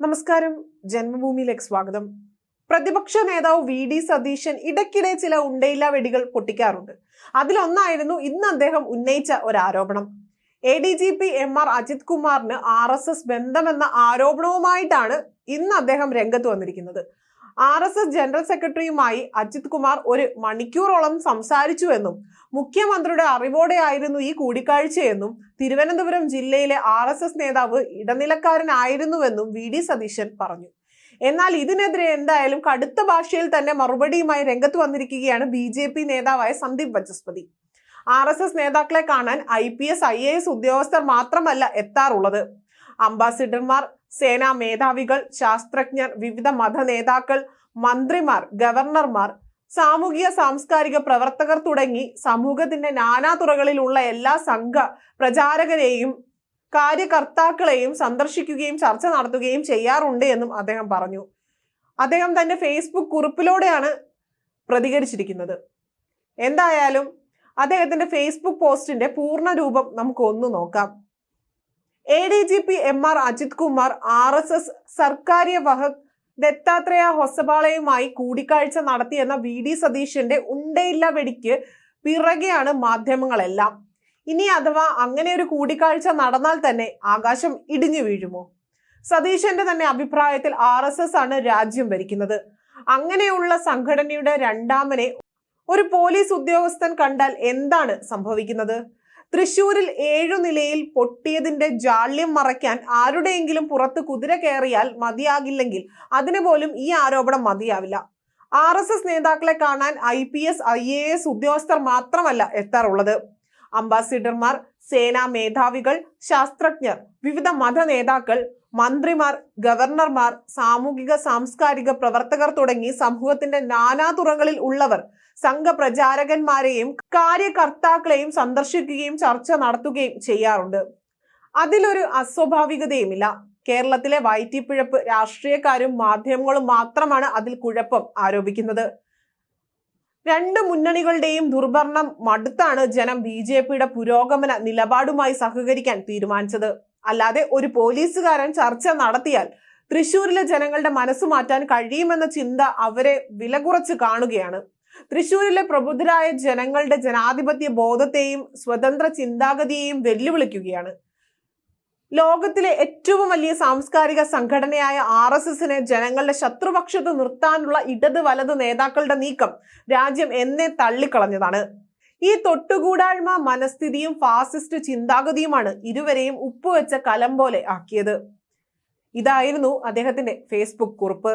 നമസ്കാരം. ജന്മഭൂമിയിലേക്ക് സ്വാഗതം. പ്രതിപക്ഷ നേതാവ് വി ഡി സതീശൻ ഇടയ്ക്കിടെ ചില ഉണ്ടയില്ല വെടികൾ പൊട്ടിക്കാറുണ്ട്. അതിലൊന്നായിരുന്നു ഇന്ന് അദ്ദേഹം ഉന്നയിച്ച ഒരു ആരോപണം A D G P M R Ajith കുമാറിന് ആർ എസ് എസ് ബന്ധമെന്ന ആരോപണവുമായിട്ടാണ് ഇന്ന് അദ്ദേഹം രംഗത്ത് വന്നിരിക്കുന്നത്. ആർ എസ് എസ് ജനറൽ സെക്രട്ടറിയുമായി അജിത് കുമാർ ഒരു മണിക്കൂറോളം സംസാരിച്ചുവെന്നും മുഖ്യമന്ത്രിയുടെ അറിവോടെയായിരുന്നു ഈ കൂടിക്കാഴ്ചയെന്നും തിരുവനന്തപുരം ജില്ലയിലെ ആർ എസ് എസ് നേതാവ് ഇടനിലക്കാരനായിരുന്നുവെന്നും വി ഡി സതീശൻ പറഞ്ഞു. എന്നാൽ ഇതിനെതിരെ എന്തായാലും കടുത്ത ഭാഷയിൽ തന്നെ മറുപടിയുമായി രംഗത്ത് വന്നിരിക്കുകയാണ് ബി ജെ പി നേതാവായ Sandeep Vachaspati R S S നേതാക്കളെ കാണാൻ I P S I A S ഉദ്യോഗസ്ഥർ മാത്രമല്ല എത്താറുള്ളത്. അംബാസിഡർമാർ സേനാ മേധാവികൾ ശാസ്ത്രജ്ഞർ വിവിധ മത നേതാക്കൾ മന്ത്രിമാർ ഗവർണർമാർ സാമൂഹിക സാംസ്കാരിക പ്രവർത്തകർ തുടങ്ങി സമൂഹത്തിന്റെ നാനാതുറകളിലുള്ള എല്ലാ സംഘ പ്രചാരകരെയും കാര്യകർത്താക്കളെയും സന്ദർശിക്കുകയും ചർച്ച നടത്തുകയും ചെയ്യാറുണ്ട് എന്നും അദ്ദേഹം പറഞ്ഞു. അദ്ദേഹം തന്റെ ഫേസ്ബുക്ക് കുറിപ്പിലൂടെയാണ് പ്രതികരിച്ചിരിക്കുന്നത്. എന്തായാലും അദ്ദേഹത്തിന്റെ ഫേസ്ബുക്ക് പോസ്റ്റിന്റെ പൂർണ രൂപം നമുക്ക് ഒന്ന് നോക്കാം. A D G P M R Ajith Kumar R S S Sarkaria വഹക് ദത്താത്രേയ ഹൊസബാളയുമായി കൂടിക്കാഴ്ച നടത്തിയെന്ന വി ഡി സതീശന്റെ ഉണ്ടയില്ല വെടിക്ക് പിറകെയാണ് മാധ്യമങ്ങളെല്ലാം. ഇനി അഥവാ അങ്ങനെ ഒരു കൂടിക്കാഴ്ച നടന്നാൽ തന്നെ ആകാശം ഇടിഞ്ഞു വീഴുമോ? സതീശന്റെ തന്നെ അഭിപ്രായത്തിൽ ആർ എസ് എസ് ആണ് രാജ്യം ഭരിക്കുന്നത്. അങ്ങനെയുള്ള സംഘടനയുടെ രണ്ടാമനെ ഒരു പോലീസ് ഉദ്യോഗസ്ഥൻ കണ്ടാൽ എന്താണ് സംഭവിക്കുന്നത്? തൃശൂരിൽ ഏഴു നിലയിൽ പൊട്ടിയതിന്റെ ജാള്യം മറയ്ക്കാൻ ആരുടെയെങ്കിലും പുറത്ത് കുതിര കയറിയാൽ മതിയാകില്ലെങ്കിൽ അതിന് പോലും ഈ ആരോപണം മതിയാവില്ല. ആർ എസ് എസ് നേതാക്കളെ കാണാൻ I P S I A S ഉദ്യോഗസ്ഥർ മാത്രമല്ല എത്താറുള്ളത്. അംബാസിഡർമാർ സേനാ മേധാവികൾ ശാസ്ത്രജ്ഞർ വിവിധ മത നേതാക്കൾ മന്ത്രിമാർ ഗവർണർമാർ സാമൂഹിക സാംസ്കാരിക പ്രവർത്തകർ തുടങ്ങി സമൂഹത്തിന്റെ നാനാതുറകളിൽ ഉള്ളവർ സംഘപ്രചാരകന്മാരെയും കാര്യകർത്താക്കളെയും സന്ദർശിക്കുകയും ചർച്ച നടത്തുകയും ചെയ്യാറുണ്ട്. അതിലൊരു അസ്വാഭാവികതയുമില്ല. കേരളത്തിലെ വയറ്റിപ്പിഴപ്പ് രാഷ്ട്രീയക്കാരും മാധ്യമങ്ങളും മാത്രമാണ് അതിൽ കുഴപ്പം ആരോപിക്കുന്നത്. രണ്ട് മുന്നണികളുടെയും ദുർഭരണം മടുത്താണ് ജനം ബി പുരോഗമന നിലപാടുമായി സഹകരിക്കാൻ തീരുമാനിച്ചത്. അല്ലാതെ ഒരു പോലീസുകാരൻ ചർച്ച നടത്തിയാൽ തൃശ്ശൂരിലെ ജനങ്ങളുടെ മനസ്സ് മാറ്റാൻ കഴിയുമെന്ന ചിന്ത അവരെ വില കുറച്ച് കാണുകയാണ്. തൃശ്ശൂരിലെ പ്രബുദ്ധരായ ജനങ്ങളുടെ ജനാധിപത്യ ബോധത്തെയും സ്വതന്ത്ര ചിന്താഗതിയെയും വെല്ലുവിളിക്കുകയാണ്. ലോകത്തിലെ ഏറ്റവും വലിയ സാംസ്കാരിക സംഘടനയായ ആർ എസ് എസിനെ ജനങ്ങളുടെ ശത്രുപക്ഷത്ത് നിർത്താനുള്ള ഇടത് വലത് നേതാക്കളുടെ നീക്കം രാജ്യം എന്നെ തള്ളിക്കളഞ്ഞതാണ്. ഈ തൊട്ടുകൂടായ്മ മനസ്ഥിതിയും ഫാസിസ്റ്റ് ചിന്താഗതിയുമാണ് ഇരുവരെയും ഉപ്പുവെച്ച കലം പോലെ ആക്കിയത്. ഇതായിരുന്നു അദ്ദേഹത്തിന്റെ ഫേസ്ബുക്ക് കുറിപ്പ്.